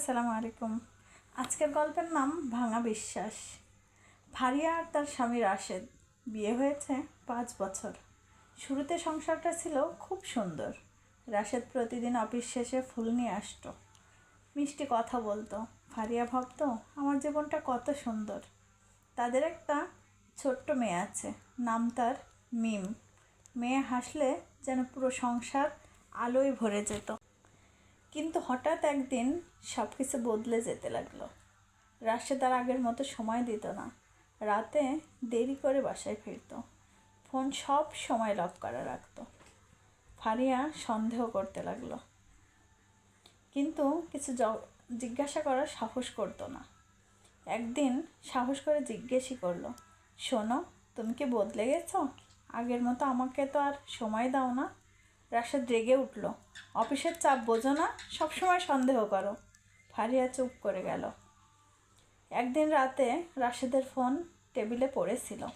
আসসালামু আলাইকুম। আজকের গল্পের নাম ভাঙা বিশ্বাস। ফারিয়া আর তার স্বামী রাশেদ, বিয়ে হয়েছে পাঁচ বছর। শুরুতে সংসারটা ছিল খুব সুন্দর। রাশেদ প্রতিদিন অফিস শেষে ফুল নিয়ে আসতো। মিষ্টি কথা বলতো। ফারিয়া ভাবতো, আমার জীবনটা কত সুন্দর। তাদের একটা ছোট্ট মেয়ে আছে, নাম তার মিম। মেয়ে হাসলে যেন পুরো সংসার আলোয় ভরে যেত। কিন্তু হঠাৎ একদিন সব কিছু বদলে যেতে লাগল। রাশেদ আর আগের মতো সময় দিত না। রাতে দেরি করে বাসায় ফিরতো। ফোন সব সময় লক করা রাখতো। ফারিয়া সন্দেহ করতে লাগল। কিন্তু কিছু জিজ্ঞাসা করার সাহস করতো না। একদিন সাহস করে জিজ্ঞেসই করল, শোনো, তুমি কি বদলে গেছো? আগের মতো আমাকে তো আর সময় দাও না। রাশেদ রেগে উঠল। অফিসের চাপ বোঝো না, সবসময় সন্দেহ করো। ফারিয়া চুপ করে গেল। একদিন রাতে রাশেদের ফোন টেবিলে পড়েছিল।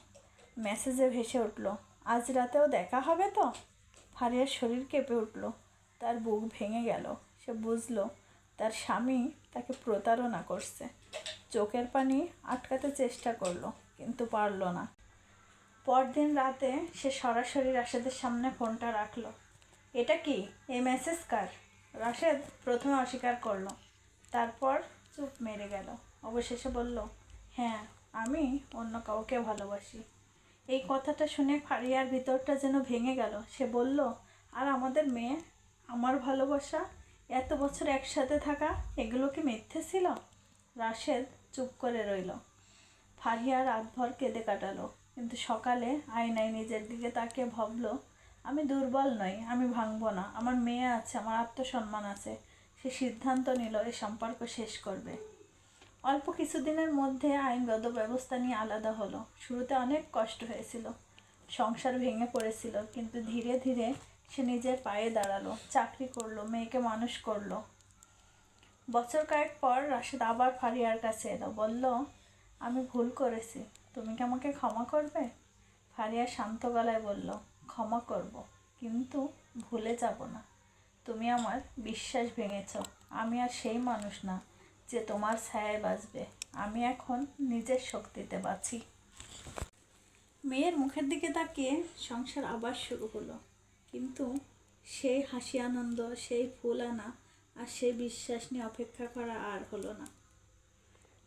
মেসেজে ভেসে উঠল, আজ রাতেও দেখা হবে তো? ফারিয়ার শরীর কেঁপে উঠল। তার বুক ভেঙে গেল। সে বুঝলো, তার স্বামী তাকে প্রতারণা করছে। চোখের পানি আটকাতে চেষ্টা করল, কিন্তু পারল না। পরদিন রাতে সে সরাসরি রাশেদের সামনে ফোনটা রাখল। এটা কি? এই মেসেজ কার? রাশেদ প্রথমে অস্বীকার করল। তারপর চুপ মেরে গেল। অবশেষে বলল হ্যাঁ আমি অন্য কাউকে ভালোবাসি। এই কথাটা শুনে ফারিয়ার ভিতরটা যেন ভেঙে গেল। সে বলল, আর আমাদের মেয়ে, আমার ভালোবাসা, এত বছর একসাথে থাকা, এগুলো কি মিথ্যে ছিল? রাশেদ চুপ করে রইল। ফারিয়া রাতভর কেঁদে কাটালো, কিন্তু সকালে আয়নায় নিজের দিকে তাকে ভাবলো আমি দুর্বল নই, আমি ভাঙবো না। আমার মেয়ে আছে, আমার আত্মসম্মান আছে। সে সিদ্ধান্ত নিল এই সম্পর্ক শেষ করবে। অল্প কিছুদিনের মধ্যে আইনগত ব্যবস্থা নিয়ে আলাদা হলো। শুরুতে অনেক কষ্ট হয়েছিল, সংসার ভেঙে পড়েছিল, কিন্তু ধীরে ধীরে সে নিজের পায়ে দাঁড়াল, চাকরি করল, মেয়েকে মানুষ করল। বছর কয়েক পর রাশেদ আবার ফারিয়ার কাছে এলো, বলল, আমি ভুল করেছি, তুমি কি আমাকে ক্ষমা করবে? ফারিয়া শান্ত গলায় বলল ক্ষমা করব, কিন্তু ভুলে যাব না। তুমি আমার বিশ্বাস ভেঙেছ, আমি আর সেই মানুষ না যে তোমার ছায়ায় বাঁচবে। আমি এখন নিজের শক্তিতে বাঁচি। মেয়ের মুখের দিকে তাকিয়ে সংসার আবার শুরু হলো, কিন্তু সেই হাসি আনন্দ, সেই ফুল আনা আর সেই বিশ্বাস নিয়ে অপেক্ষা করা আর হলো না।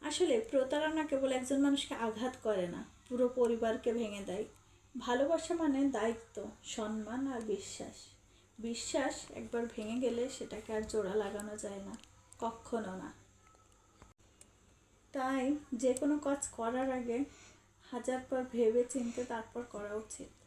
আসলে প্রতারণা কেবল একজন মানুষকে আঘাত করে না, পুরো পরিবারকে ভেঙে দেয়। ভালোবাসা মানে দায়িত্ব, সম্মান আর বিশ্বাস। বিশ্বাস একবার ভেঙে গেলে সেটাকে আর জোড়া লাগানো যায় না, কখনো না। তাই যে কোনো কাজ করার আগে হাজারবার ভেবে চিনতে তারপর করা উচিত।